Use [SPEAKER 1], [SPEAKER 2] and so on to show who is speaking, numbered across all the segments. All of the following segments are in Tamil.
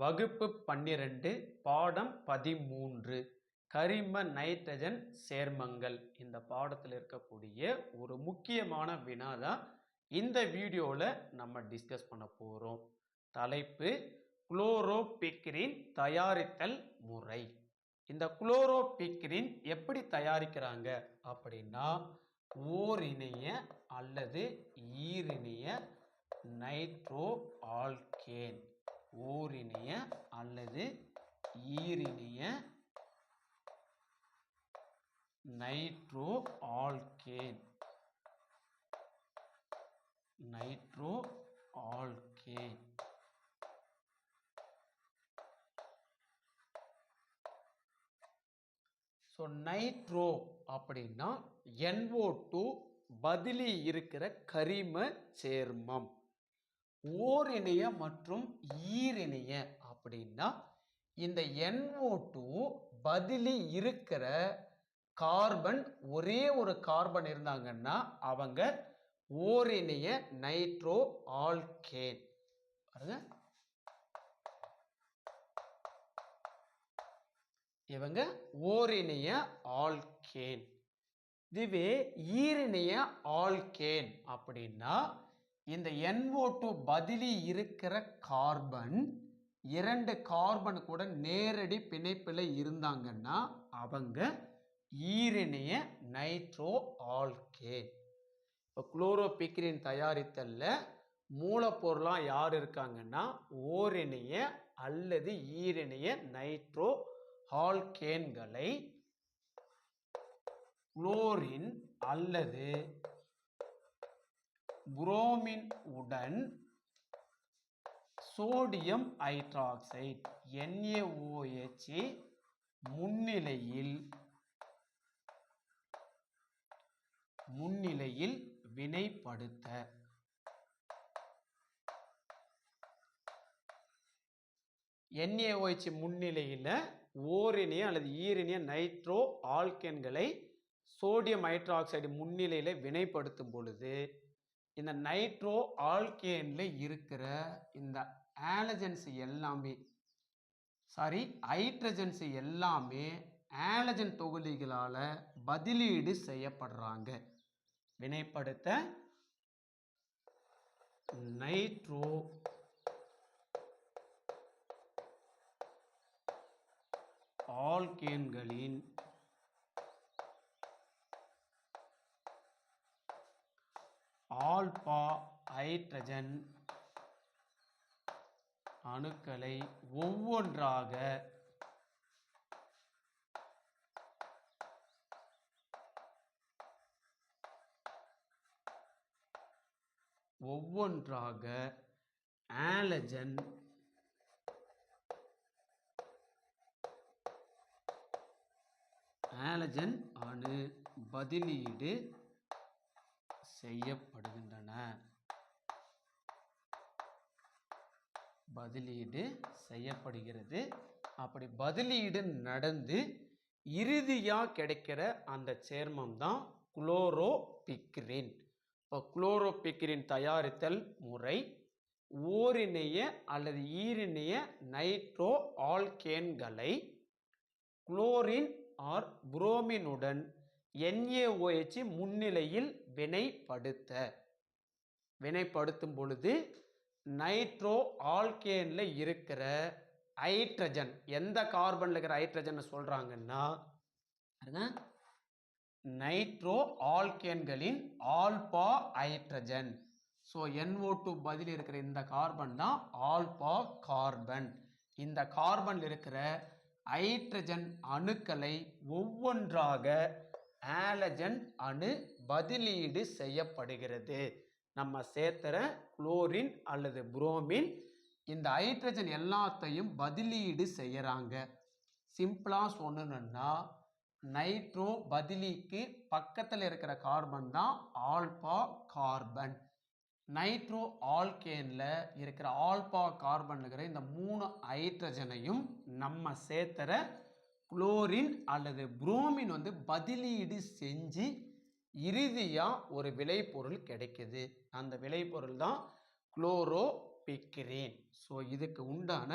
[SPEAKER 1] வகுப்பு பன்னிரண்டு பாடம் பதிமூன்று கரிம நைட்ரஜன் சேர்மங்கள். இந்த பாடத்தில் இருக்கக்கூடிய ஒரு முக்கியமான வினா தான் இந்த வீடியோவில் நம்ம டிஸ்கஸ் பண்ண போகிறோம் தலைப்பு குளோரோபிக்ரின் தயாரித்தல் முறை. இந்த குளோரோபிக்ரின் எப்படி தயாரிக்கிறாங்க அப்படின்னா ஓரிணைய அல்லது ஈரிணைய நைட்ரோ ஆல்கேன் ஓரிணைய அல்லது ஈரிணைய nitro alkane nitro alkane so nitro அப்படின்னா என்ஓ டூ பதிலி இருக்கிற கரிம சேர்மம். ஓரிணைய மற்றும் ஈரிணைய அப்படின்னா இந்த NO2 டூ பதிலி இருக்கிற கார்பன் ஒரே ஒரு கார்பன் இருந்தாங்கன்னா அவங்க ஓரிணைய நைட்ரோ ஆல்கேன். பாருங்க. இவங்க ஓரிணைய ஆல்கேன். இதுவே ஈரிணைய ஆல்கேன் அப்படின்னா இந்த என்ஓ டூ பதிலி இருக்கிற கார்பன் இரண்டு கார்பன் கூட நேரடி பிணைப்பில் இருந்தாங்கன்னா அவங்க ஈரிணைய நைட்ரோ ஆல்கேன் இப்போ குளோரோபிக்ரின் தயாரித்தல்ல மூலப்பொருளாக யார் இருக்காங்கன்னா ஓரிணைய அல்லது ஈரிணைய நைட்ரோ ஆல்கேன்களை குளோரின் அல்லது புரோமின் உடன் சோடியம் ஹைட்ராக்சைடு NaOH முன்னிலையில் முன்னிலையில் வினைப்படுத்த. NaOH முன்னிலையில் ஓரினிய அல்லது ஈரினிய நைட்ரோ ஆல்கேன்களை சோடியம் ஹைட்ராக்சைடு முன்னிலையில் வினைப்படுத்தும் பொழுது இந்த நைட்ரோ ஆல்கேனில் இருக்கிற இந்த ஆலஜன்ஸ் எல்லாமே சாரி ஹைட்ரஜன்ஸ் எல்லாமே ஆலஜன் தொகுதிகளால் பதிலீடு செய்யப்படுறாங்க. வினைப்படுத்த நைட்ரோ ஆல்கேன்களின் ஆல்பா ஹைட்ரஜன் அணுக்களை ஒவ்வொன்றாக ஒவ்வொன்றாக ஆலஜன் ஆலஜன் அணு பதிலீடு செய்யப்படுகின்றன. பதிலீடு செய்யப்படுகிறது. அப்படி பதிலீடு நடந்து இறுதியாக கிடைக்கிற அந்த சேர்மம் தான் குளோரோபிக்ரின். இப்போ குளோரோபிக்ரின் தயாரித்தல் முறை ஓரிணைய அல்லது ஈரிணைய நைட்ரோ ஆல்கேன்களை குளோரின் ஆர் புரோமினுடன் NaOH முன்னிலையில் வினைப்படுத்த. வினைப்படுத்தும் பொழுது நைட்ரோ ஆல்கேனில் இருக்கிற ஹைட்ரஜன் எந்த கார்பனில் இருக்கிற ஹைட்ரஜன் சொல்கிறாங்கன்னா nitro ஆல்கேன்களின் alpha hydrogen so NO2 two பதில் இருக்கிற இந்த கார்பன் தான் ஆல்பா கார்பன். இந்த கார்பனில் இருக்கிற ஹைட்ரஜன் அணுக்களை ஒவ்வொன்றாக ஆலஜன் அணு பதிலீடு செய்யப்படுகிறது. நம்ம சேர்த்துற குளோரின் அல்லது புரோமின் இந்த ஹைட்ரஜன் எல்லாத்தையும் பதிலீடு செய்கிறாங்க சிம்பிளாக சொல்லணும்னா நைட்ரோ பதிலிக்கு பக்கத்தில் இருக்கிற கார்பன் தான் ஆல்பா கார்பன் நைட்ரோ ஆல்கேனில் இருக்கிற ஆல்பா கார்பன் இருக்கிற இந்த மூணு ஹைட்ரஜனையும் நம்ம சேர்த்துற குளோரின் அல்லது புரோமின் வந்து பதிலீடு செஞ்சு இறுதியாக ஒரு விளைபொருள் கிடைக்குது. அந்த விளைபொருள் தான் குளோரோ குளோரோபிக்ரேன். ஸோ இதுக்கு உண்டான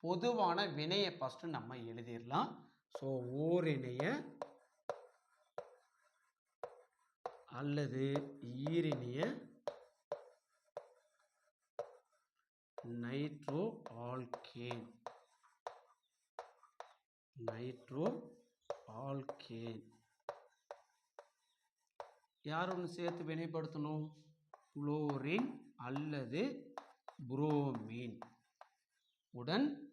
[SPEAKER 1] பொதுவான வினையை ஃபஸ்ட்டு நம்ம எழுதிடலாம். ஸோ ஓரிணைய அல்லது ஈரிணைய நைட்ரோ ஆல்கேன் நைட்ரோ ஆல்கேன். யார் ஒன்று சேர்த்து வினைப்படுத்தணும்? குளோரின் அல்லது புரோமின். உடன்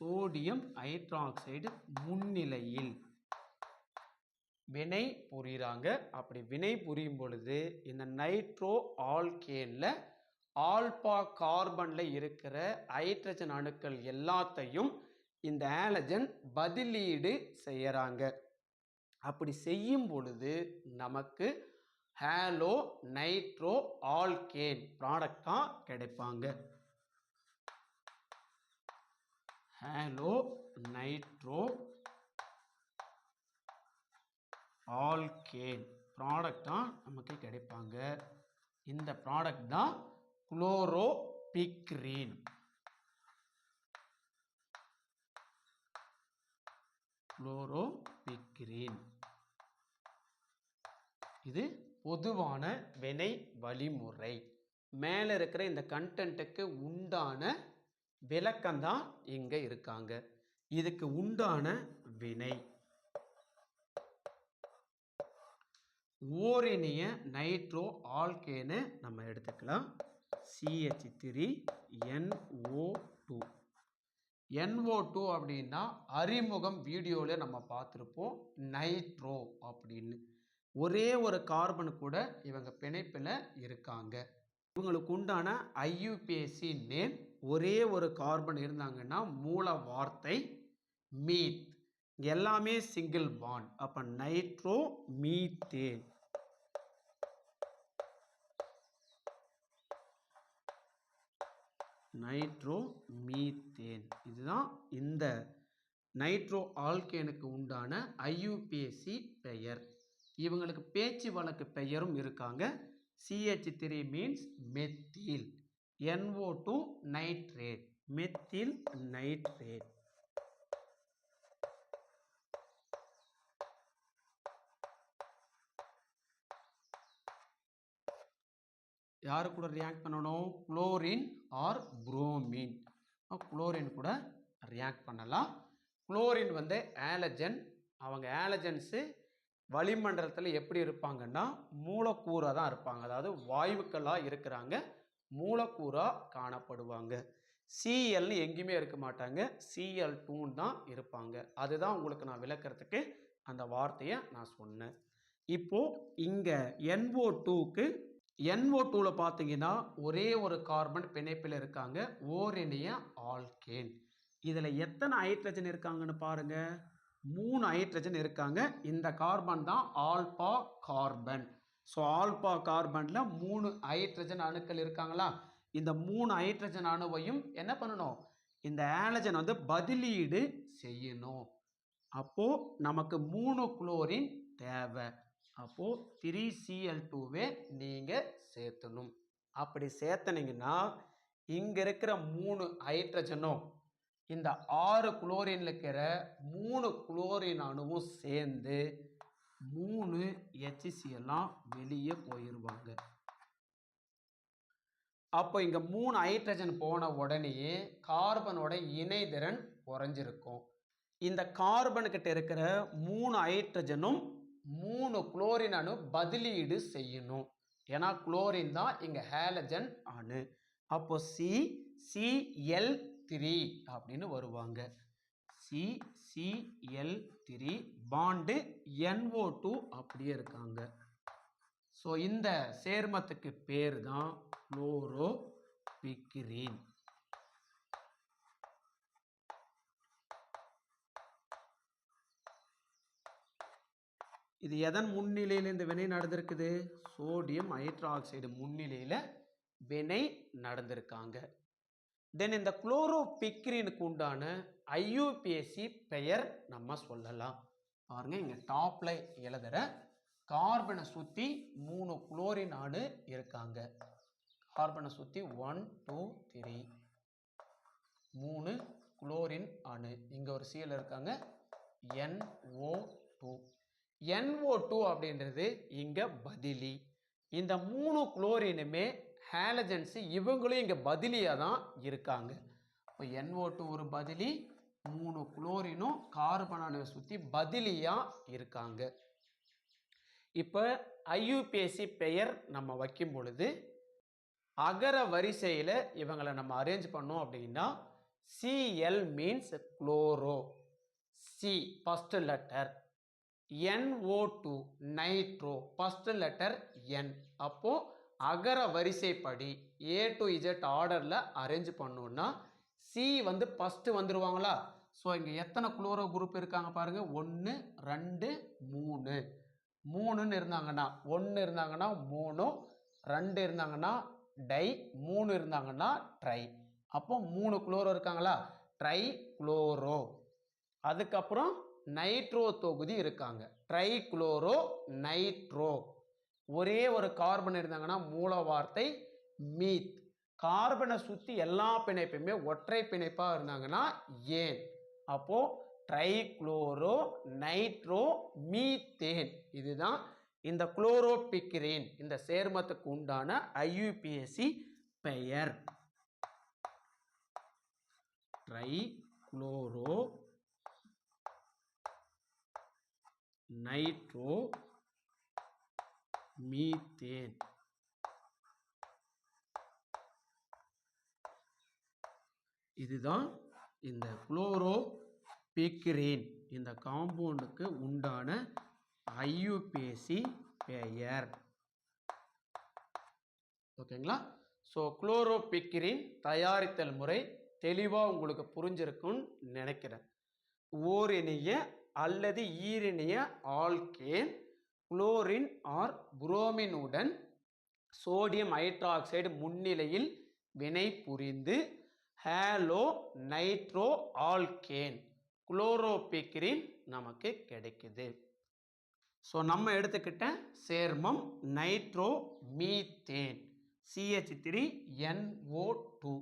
[SPEAKER 1] சோடியம் ஹைட்ராக்சைடு முன்னிலையில் வினை புரியுறாங்க. அப்படி வினை புரியும் பொழுது இந்த நைட்ரோ ஆல்கேனில் ஆல்பா கார்பனில் இருக்கிற ஹைட்ரஜன் அணுக்கள் எல்லாத்தையும் இந்த ஆலஜன் பதிலீடு செய்கிறாங்க அப்படி செய்யும் பொழுது நமக்கு ஹேலோ நைட்ரோ ஆல்கேன் ப்ராடக்டாக கிடைப்பாங்க. ஹேலோ நைட்ரோ ஆல்கேன் ப்ராடக்டாக நமக்கு கிடைப்பாங்க. இந்த ப்ராடக்ட் தான் குளோரோ பிக்ரீன் குளோரோபிக்ரீன் இது பொதுவான வினை வழிமுறை. மேலே இருக்கிற இந்த கண்டென்ட்டுக்கு உண்டான விளக்கம்தான் இங்கே இருக்காங்க. இதுக்கு உண்டான வினை. ஓரினிய நைட்ரோ ஆல்கேனு நம்ம எடுத்துக்கலாம். CH three NO two NO two அப்படின்னா அறிமுகம் வீடியோவில் நம்ம பார்த்துருப்போம். நைட்ரோ அப்படின்னு. ஒரே ஒரு கார்பன் கூட இவங்க பிணைப்பில் இருக்காங்க. இவங்களுக்கு உண்டான ஐயுபிஎஸ்சி நேம் ஒரே ஒரு கார்பன் இருந்தாங்கன்னா மூல வார்த்தை மீத் எல்லாமே சிங்கிள் பாண்ட் அப்போ நைட்ரோ மீத்தேன் நைட்ரோ மீத்தேன் இதுதான் இந்த நைட்ரோ ஆல்கேனுக்கு உண்டான ஐயூபிஎஸ்சி பெயர். இவங்களுக்கு பேச்சு வழக்கு பெயரும் இருக்காங்க. CH three means methyl NO two nitrate methyl nitrate யாரு கூட ரியாக்ட் பண்ணணும் குளோரின் ஆர் புரோமின் குளோரின் கூட ரியாக்ட் பண்ணலாம். குளோரின் வந்து ஆலஜன் அவங்க ஆலஜன்ஸு வளிமண்டலத்தில் எப்படி இருப்பாங்கன்னா மூலக்கூறாக தான் இருப்பாங்க. அதாவது வாயுக்களாக இருக்கிறாங்க. மூலக்கூறாக காணப்படுவாங்க. சிஎல்னு எங்கேயுமே இருக்க மாட்டாங்க. சிஎல் டூன்னு தான் இருப்பாங்க. அதுதான் உங்களுக்கு நான் விளக்கிறதுக்கு அந்த வார்த்தையை நான் சொன்னேன். இப்போது இங்கே என்ஓ டூக்கு என்ஓ டூவில் பார்த்தீங்கன்னா ஒரே ஒரு கார்பன் பிணைப்பில் இருக்காங்க. ஓரிணைய ஆல்கேன் இதில் எத்தனை ஹைட்ரஜன் இருக்காங்கன்னு பாருங்க. மூணு ஹைட்ரஜன் இருக்காங்க. இந்த கார்பன் தான் ஆல்பா கார்பன் ஸோ ஆல்பா கார்பனில் மூணு ஹைட்ரஜன் அணுக்கள் இருக்காங்களா? இந்த மூணு ஹைட்ரஜன் அணுவையும் என்ன பண்ணணும்? இந்த ஆலஜன் வந்து பதிலீடு செய்யணும். அப்போது நமக்கு மூணு குளோரின் தேவை. அப்போது த்ரீ சிஎல் டூவே நீங்கள் சேர்த்தணும். அப்படி சேர்த்தனீங்கன்னா இங்கே இருக்கிற மூணு ஹைட்ரஜனும் இந்த ஆறு குளோரின் இருக்கிற மூணு குளோரின் அணுவும் சேர்ந்து மூணு ஹெச்சிசியெல்லாம் எல்லாம் வெளியே போயிடுவாங்க அப்போ இங்கே மூணு ஹைட்ரஜன் போன உடனேயே கார்பனோட இணைதிறன் குறைஞ்சிருக்கும். இந்த கார்பனுக்கிட்ட இருக்கிற மூணு ஹைட்ரஜனும் மூணு குளோரின் அணு பதிலீடு செய்யணும். ஏன்னா குளோரின் தான் இங்கே ஹேலஜன் அணு. அப்போ சி சிஎல் த்ரீ அப்படின்னு வருவாங்க. C CL three bond NO two அப்படியே இருக்காங்க. ஸோ இந்த சேர்மத்துக்கு பேர் தான் குளோரோ பிக்ரீன் இது எதன் முன்னிலையில் இந்த வினை நடந்திருக்குது? சோடியம் ஹைட்ராக்சைடு முன்னிலையில் வினை நடந்திருக்காங்க. தென் இந்த குளோரோபிக்ரினுக்கு உண்டான ஐயூபிஎஸ்சி பெயர் நம்ம சொல்லலாம். பாருங்க இங்கே டாப்பில் எழுதுகிற கார்பனை சுற்றி மூணு குளோரின் அணு இருக்காங்க. கார்பனை சுற்றி ஒன் டூ த்ரீ மூணு குளோரின் அணு இங்கே ஒரு சிஎல் இருக்காங்க. NO2 டூ என்ஓ டூ அப்படின்றது இங்கே பதிலி. இந்த மூணு குளோரினுமே ஹேலஜன்ஸு இவங்களும் இங்கே பதிலியாக தான் இருக்காங்க இப்போ என்ஓ டூ ஒரு பதிலி மூணு குளோரினும் கார்பனானவை சுற்றி பதிலியாக இருக்காங்க. இப்போ ஐயூபிஎஸ்சி பெயர் நம்ம வைக்கும் பொழுது அகர வரிசையில் இவங்களை நம்ம அரேஞ்ச் பண்ணோம் அப்படின்னா CL means chloro C first letter NO2 two nitro first letter N அப்போ அகர வரிசைப்படி ஏ டு இஜெட் ஆர்டரில் அரேஞ்ச் பண்ணோன்னா சி வந்து ஃபஸ்ட்டு வந்துடுவாங்களா ஸோ இங்கே எத்தனை குளோரோ குரூப் இருக்காங்க பாருங்க. ஒன்று ரெண்டு மூணு. மூணுன்னு இருந்தாங்கன்னா ஒன்று இருந்தாங்கன்னா மூணு ரெண்டு இருந்தாங்கன்னா டை மூணு இருந்தாங்கன்னா ட்ரை. அப்போ மூணு குளோரோ இருக்காங்களா? Try chloro. அதுக்கப்புறம் நைட்ரோ தொகுதி இருக்காங்க. Tri chloro nitro. ஒரே ஒரு கார்பன் இருந்தாங்கன்னா மூல வார்த்தை மீத். கார்பனை சுற்றி எல்லா பிணைப்புமே ஒற்றை பிணைப்பாக இருந்தாங்கன்னா ஏன்? அப்போ ட்ரைக்ளோரோ நைட்ரோ மீத்தேன். இதுதான் இந்த குளோரோபிக்ரேன் இந்த சேர்மத்துக்கு உண்டான ஐயுபிஎஸ்சி பெயர். Tri chloro nitro methane. இதுதான் இந்த குளோரோ பிக்ரீன் இந்த காம்பவுண்டுக்கு உண்டான ஐயுபேசி பெயர். ஓகேங்களா? ஸோ குளோரோபிக்ரின் தயாரித்தல் முறை தெளிவாக உங்களுக்கு புரிஞ்சிருக்கும்னு நினைக்கிறேன். ஓரிணைய அல்லது ஈரிணைய ஆல்கேன் குளோரின் ஆர் புரோமினுடன் சோடியம் ஹைட்ராக்சைடு முன்னிலையில் வினை புரிந்து ஹேலோ நைட்ரோ ஆல்கேன் குளோரோபிக்ரின் நமக்கு கிடைக்குது. ஸோ நம்ம எடுத்துக்கிட்ட சேர்மம் nitro methane CH three NO two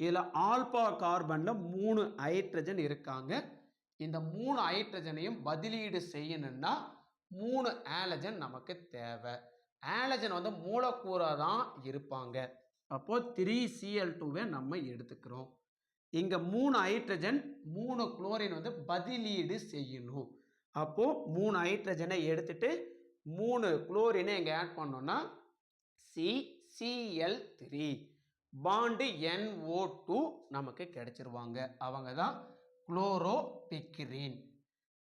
[SPEAKER 1] இதில் ஆல்பா கார்பனில் மூணு ஹைட்ரஜன் இருக்காங்க. இந்த மூணு ஹைட்ரஜனையும் பதிலீடு செய்யணும்னா மூணு ஆலஜன் நமக்கு தேவை. ஆலஜன் வந்து மூலக்கூறாக தான் இருப்பாங்க. அப்போது த்ரீ சிஎல் டூவை நம்ம எடுத்துக்கிறோம். இங்கே மூணு ஹைட்ரஜன் மூணு குளோரின் வந்து பதிலீடு செய்யணும். அப்போது மூணு ஹைட்ரஜனை எடுத்துட்டு மூணு குளோரினை இங்கே ஆட் பண்ணோன்னா C CL three bond NO two நமக்கு கிடைச்சிருவாங்க. அவங்க தான் குளோரோபிக்ரின்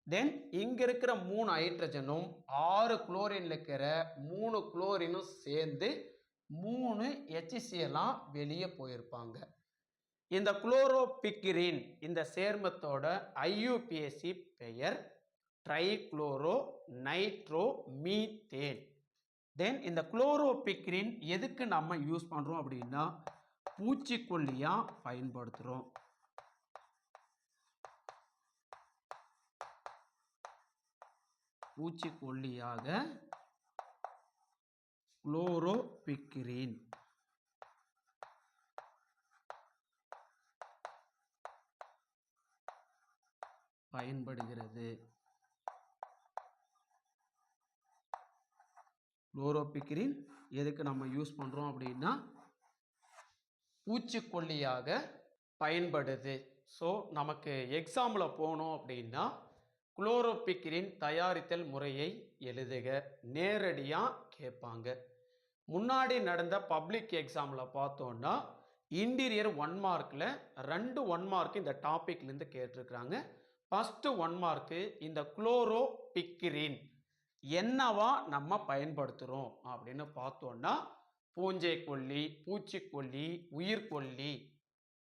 [SPEAKER 1] தென் இங்கே இருக்கிற மூணு ஹைட்ரஜனும் ஆறு குளோரினில் இருக்கிற மூணு குளோரினும் சேர்ந்து மூணு HCl-ஆம் வெளியே போயிருப்பாங்க. இந்த குளோரோபிக்ரின் இந்த சேர்மத்தோட ஐயூபிஎஸ்சி பெயர் ட்ரைக்ளோரோ நைட்ரோ மீத்தேன் தென் இந்த குளோரோபிக்ரின் எதுக்கு நம்ம யூஸ் பண்ணுறோம் அப்படின்னா பூச்சிக்கொல்லியாக பயன்படுத்துகிறோம் பூச்சிக்கொல்லியாக குளோரோபிக்ரீன் பயன்படுகிறது. குளோரோபிக்ரீன் எதுக்கு நம்ம யூஸ் பண்ணுறோம் அப்படின்னா பூச்சிக்கொல்லியாக பயன்படுது. ஸோ நமக்கு எக்ஸாம்பிள் போனோம் அப்படின்னா குளோரோபிக்ரின் தயாரித்தல் முறையை எழுதுக. நேரடியாக கேட்பாங்க. முன்னாடி நடந்த பப்ளிக் எக்ஸாமில் பார்த்தோன்னா இன்டீரியர் ஒன் மார்க்கில் ரெண்டு ஒன் மார்க் இந்த டாப்பிக்லேருந்து கேட்டிருக்கிறாங்க. ஃபஸ்ட்டு ஒன் மார்க்கு இந்த குளோரோபிக்ரின் என்னவா நம்ம பயன்படுத்துகிறோம் அப்படின்னு பார்த்தோன்னா பூஞ்சை கொல்லி பூச்சிக்கொல்லி உயிர்கொல்லி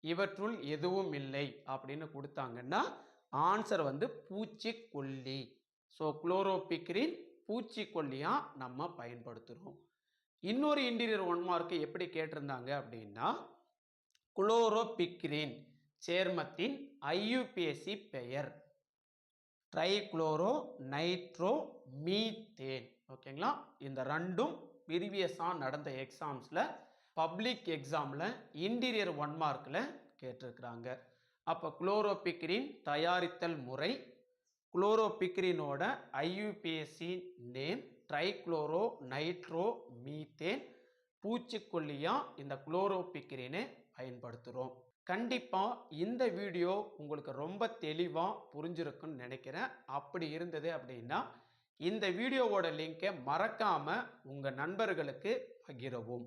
[SPEAKER 1] இவற்றுள் எதுவும் இல்லை அப்படின்னு கொடுத்தாங்கன்னா ஆன்சர் வந்து பூச்சிக்கொல்லி. ஸோ குளோரோபிக்ரின் பூச்சிக்கொல்லியாக நம்ம பயன்படுத்துகிறோம் இன்னொரு இன்டீரியர் ஒன் மார்க்கு எப்படி கேட்டிருந்தாங்க அப்படின்னா குளோரோபிக்ரின் சேர்மத்தின் ஐயுபிஎஸ்சி பெயர். ட்ரைக்ளோரோ நைட்ரோ மீத்தேன் ஓகேங்களா இந்த ரெண்டும் ப்ரீவியஸாக நடந்த எக்ஸாம்ஸில் பப்ளிக் எக்ஸாமில் இன்டீரியர் ஒன் மார்க்கில் கேட்டிருக்கிறாங்க. அப்போ குளோரோபிக்ரின் தயாரித்தல் முறை குளோரோபிக்ரினோட IUPAC name trichloro nitro methane பூச்சிக்கொல்லியாக இந்த குளோரோபிக்ரினை பயன்படுத்துகிறோம் கண்டிப்பாக இந்த வீடியோ உங்களுக்கு ரொம்ப தெளிவாக புரிஞ்சிருக்குன்னு நினைக்கிறேன். அப்படி இருந்தது அப்படின்னா இந்த வீடியோவோட லிங்கை மறக்காமல் உங்கள் நண்பர்களுக்கு பகிரவும்.